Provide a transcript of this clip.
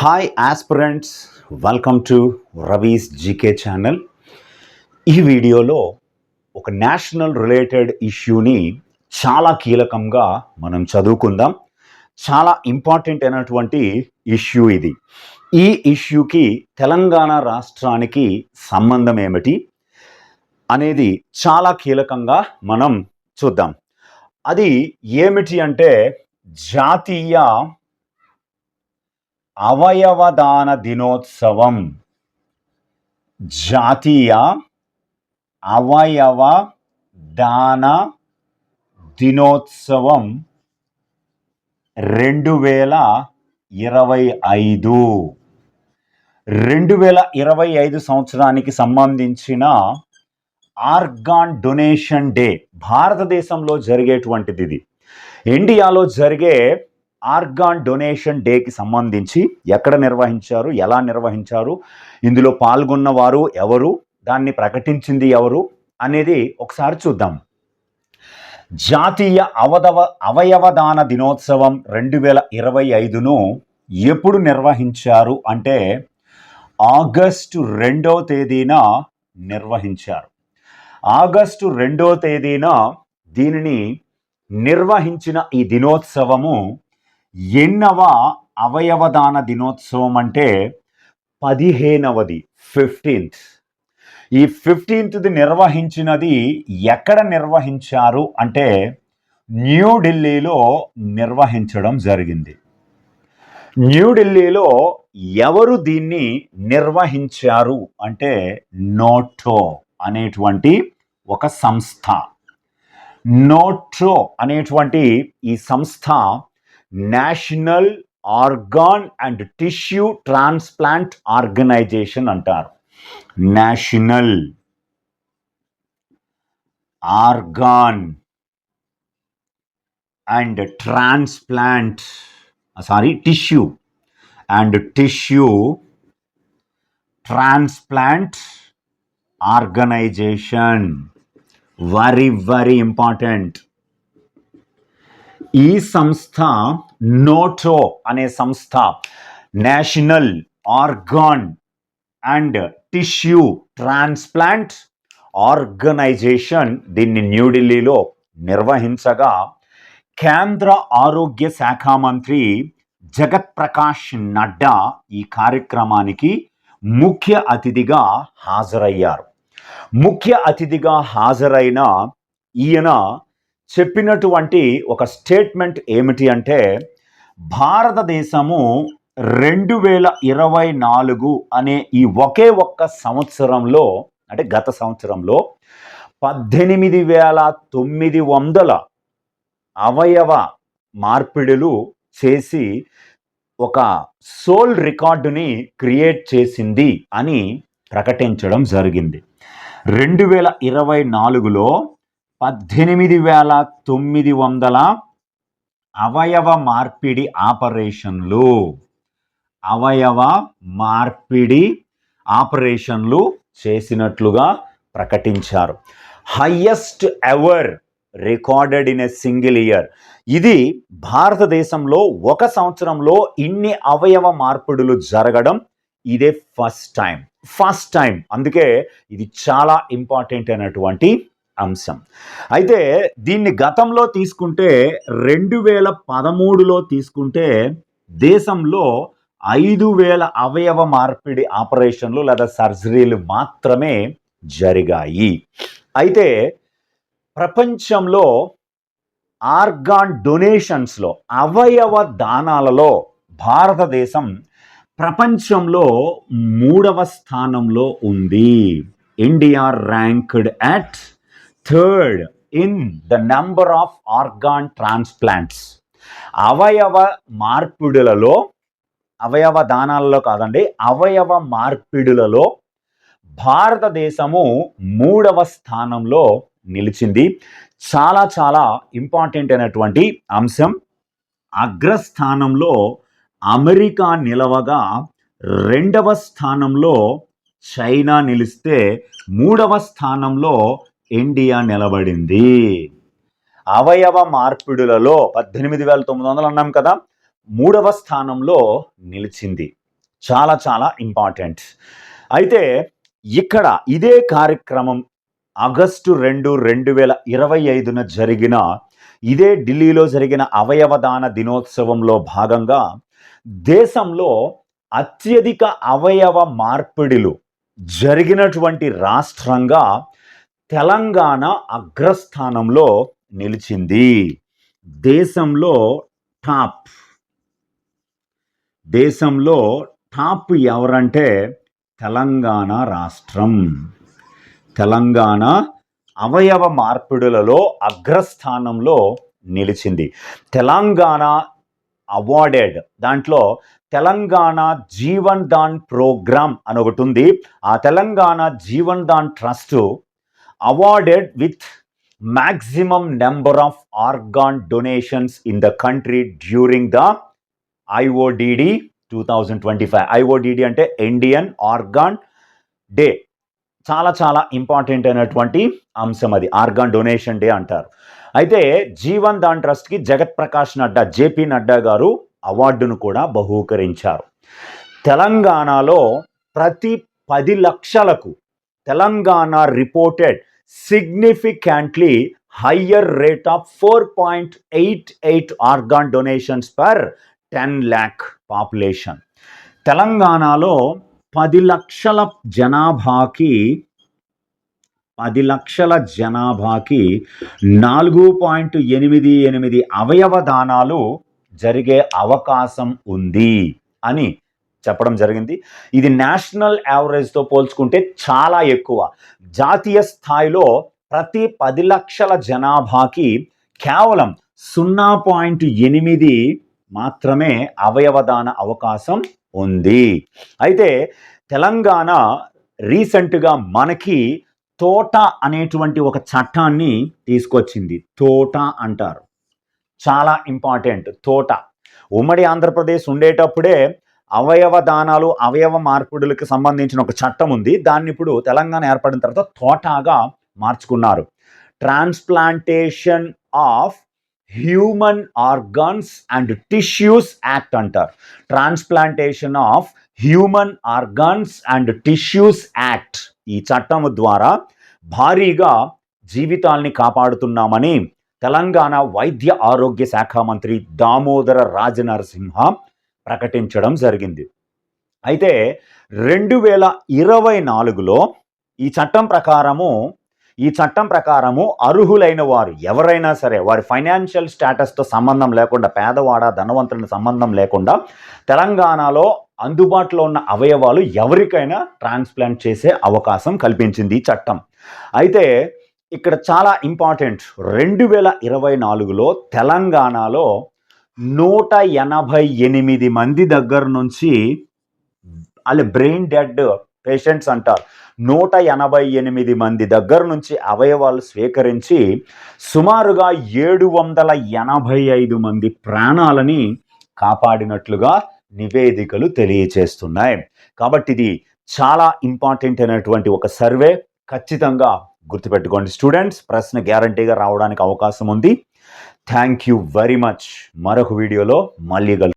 Hi aspirants welcome to Ravi's GK channel ఈ వీడియోలో ఒక నేషనల్ రిలేటెడ్ ఇష్యూని చాలా కీలకంగా మనం చదువుకుందాం. చాలా ఇంపార్టెంట్ అయినటువంటి ఇష్యూ ఇది. ఈ ఇష్యూకి తెలంగాణ రాష్ట్రానికి సంబంధం ఏమిటి అనేది చాలా కీలకంగా మనం చూద్దాం. అది ఏమిటి అంటే జాతీయ అవయవదాన దినోత్సవం. జాతీయ అవయవ దాన దినోత్సవం రెండు వేల ఇరవై ఐదు. రెండు వేల ఇరవై ఐదు సంవత్సరానికి సంబంధించిన ఆర్గాన్ డొనేషన్ డే భారతదేశంలో జరిగేటువంటిది ఇది. ఇండియాలో జరిగే ఆర్గాన్ డొనేషన్ డేకి సంబంధించి ఎక్కడ నిర్వహించారు ఎలా నిర్వహించారు ఇందులో పాల్గొన్న వారు ఎవరు దాన్ని ప్రకటించింది ఎవరు అనేది ఒకసారి చూద్దాం. జాతీయ అవదవ అవయవదాన దినోత్సవం రెండు వేల ఇరవై ఐదును ఎప్పుడు నిర్వహించారు అంటే ఆగస్టు రెండో తేదీన నిర్వహించారు. ఆగస్టు రెండో తేదీన దీనిని నిర్వహించిన ఈ దినోత్సవము ఎన్నవ అవయవదాన దినోత్సవం అంటే పదిహేనవది ఫిఫ్టీన్త్ ఈ ఫిఫ్టీన్త్ది నిర్వహించినది ఎక్కడ నిర్వహించారు అంటే న్యూఢిల్లీలో నిర్వహించడం జరిగింది. న్యూఢిల్లీలో ఎవరు దీన్ని నిర్వహించారు అంటే నోటో అనేటువంటి ఒక సంస్థ. నోట్రో అనేటువంటి ఈ సంస్థ national organ and tissue transplant organisation అంటారు. National organ and transplant sorry tissue and tissue transplant organisation very very important ఈ సంస్థ నోటో అనే సంస్థ national organ and tissue transplant organisation దీన్ని న్యూఢిల్లీలో నిర్వహించగా కేంద్ర ఆరోగ్య శాఖ మంత్రి జగత్ ప్రకాష్ నడ్డా ఈ కార్యక్రమానికి ముఖ్య అతిథిగా హాజరయ్యారు. ముఖ్య అతిథిగా హాజరైన ఈయన చెప్పినటువంటి ఒక స్టేట్మెంట్ ఏమిటి అంటే భారతదేశము రెండు వేల ఇరవై నాలుగు అనే ఈ ఒకే ఒక్క సంవత్సరంలో అంటే గత సంవత్సరంలో పద్దెనిమిది వేల తొమ్మిది వందల అవయవ మార్పిడులు చేసి ఒక సోల్ రికార్డుని క్రియేట్ చేసింది అని ప్రకటించడం జరిగింది. రెండు వేల ఇరవై నాలుగులో పద్దెనిమిది వేల తొమ్మిది వందల అవయవ మార్పిడి ఆపరేషన్లు. అవయవ మార్పిడి ఆపరేషన్లు చేసినట్లుగా ప్రకటించారు. Highest ever recorded in a single year ఇది భారతదేశంలో ఒక సంవత్సరంలో ఇన్ని అవయవ మార్పిడులు జరగడం ఇదే ఫస్ట్ టైం ఫస్ట్ టైం అందుకే ఇది చాలా ఇంపార్టెంట్ అయినటువంటి అంశం. అయితే దీన్ని గతంలో తీసుకుంటే రెండు వేల పదమూడులో తీసుకుంటే దేశంలో ఐదు వేల అవయవ మార్పిడి ఆపరేషన్లు లేదా సర్జరీలు మాత్రమే జరిగాయి. అయితే ప్రపంచంలో ఆర్గాన్ డొనేషన్స్లో అవయవ దానాలలో భారతదేశం ప్రపంచంలో మూడవ స్థానంలో ఉంది. India ranked at third in the number of organ transplants అవయవ మార్పిడులలో అవయవ దానాలలో కాదండి అవయవ మార్పిడులలో భారతదేశము మూడవ స్థానంలో నిలిచింది. చాలా చాలా ఇంపార్టెంట్ అయినటువంటి అంశం అగ్రస్థానంలో అమెరికా నిలవగా రెండవ స్థానంలో చైనా నిలిస్తే మూడవ స్థానంలో ఇండియా నిలబడింది. అవయవ మార్పిడులలో పద్దెనిమిది వేల తొమ్మిది వందలు అన్నాం కదా మూడవ స్థానంలో నిలిచింది. చాలా చాలా ఇంపార్టెంట్. అయితే ఇక్కడ ఇదే కార్యక్రమం ఆగస్టు రెండు రెండు వేల ఇరవై ఐదున జరిగిన ఇదే ఢిల్లీలో జరిగిన అవయవదాన దినోత్సవంలో భాగంగా దేశంలో అత్యధిక అవయవ మార్పిడిలు జరిగినటువంటి రాష్ట్రంగా తెలంగాణ అగ్రస్థానంలో నిలిచింది. దేశంలో టాప్. దేశంలో టాప్ ఎవరంటే తెలంగాణ రాష్ట్రం. తెలంగాణ అవయవ మార్పిడులలో అగ్రస్థానంలో నిలిచింది. తెలంగాణ అవార్డెడ్. దాంట్లో తెలంగాణ జీవన్ దాన్ ప్రోగ్రామ్ అని ఒకటి ఉంది. ఆ Telangana Jeevan Dan trust awarded with maximum number of organ donations in the country during the IODD 2025 IODD అంటే ఇండియన్ ఆర్గాన్ డే చాలా చాలా ఇంపార్టెంట్ అయినటువంటి అంశం అది. ఆర్గాన్ డొనేషన్ డే అంటారు. అయితే జీవన్ దాన్ ట్రస్ట్కి జగత్ ప్రకాష్ నడ్డా జేపీ నడ్డా గారు అవార్డును కూడా బహూకరించారు. తెలంగాణలో ప్రతి పది లక్షలకు Telangana reported significantly higher rate of 4.88 organ donations per 10 lakh population. తెలంగాణలో పది లక్షల జనాభాకి పది లక్షల జనాభాకి నాలుగు పాయింట్ ఎనిమిది ఎనిమిది అవయవ దానాలు జరిగే అవకాశం ఉంది అని చెప్పడం జరిగింది. ఇది నేషనల్ యావరేజ్తో పోల్చుకుంటే చాలా ఎక్కువ. జాతీయ స్థాయిలో ప్రతి పది లక్షల జనాభాకి కేవలం సున్నా పాయింట్ ఎనిమిది మాత్రమే అవయవదాన అవకాశం ఉంది. అయితే తెలంగాణ రీసెంట్గా మనకి తోట అనేటువంటి ఒక చట్టాన్ని తీసుకొచ్చింది. తోట అంటారు. చాలా ఇంపార్టెంట్ తోట. ఉమ్మడి ఆంధ్రప్రదేశ్ ఉండేటప్పుడే అవయవ దానాలు అవయవ మార్పిడులకు సంబంధించిన ఒక చట్టం ఉంది. దాన్ని ఇప్పుడు తెలంగాణ ఏర్పడిన తర్వాత తోటాగా మార్చుకున్నారు. Transplantation of human organs and tissues act అంటారు. Transplantation of human organs and tissues act ఈ చట్టం ద్వారా భారీగా జీవితాల్ని కాపాడుతున్నామని తెలంగాణ వైద్య ఆరోగ్య శాఖ మంత్రి దామోదర రాజనరసింహ ప్రకటించడం జరిగింది. అయితే రెండు వేల ఇరవై నాలుగులో ఈ చట్టం ప్రకారము ఈ చట్టం ప్రకారము అర్హులైన వారు ఎవరైనా సరే వారి ఫైనాన్షియల్ స్టేటస్తో సంబంధం లేకుండా పేదవాడ ధనవంతుల సంబంధం లేకుండా తెలంగాణలో అందుబాటులో ఉన్న అవయవాలు ఎవరికైనా ట్రాన్స్ప్లాంట్ చేసే అవకాశం కల్పించింది ఈ చట్టం. అయితే ఇక్కడ చాలా ఇంపార్టెంట్ రెండు వేల ఇరవై నాలుగులో తెలంగాణలో నూట ఎనభై ఎనిమిది మంది దగ్గర నుంచి అలా బ్రెయిన్ డెడ్ పేషెంట్స్ అంటారు. నూట ఎనభై ఎనిమిది మంది దగ్గర నుంచి అవయవాలు స్వీకరించి సుమారుగా ఏడు వందల ఎనభై ఐదు మంది ప్రాణాలని కాపాడినట్లుగా నివేదికలు తెలియచేస్తున్నాయి. కాబట్టి ఇది చాలా ఇంపార్టెంట్ అయినటువంటి ఒక సర్వే ఖచ్చితంగా గుర్తుపెట్టుకోండి. స్టూడెంట్స్ ప్రశ్న గ్యారంటీగా రావడానికి అవకాశం ఉంది. థ్యాంక్ యూ వెరీ మచ్ మరొక వీడియోలో మళ్ళీ కలు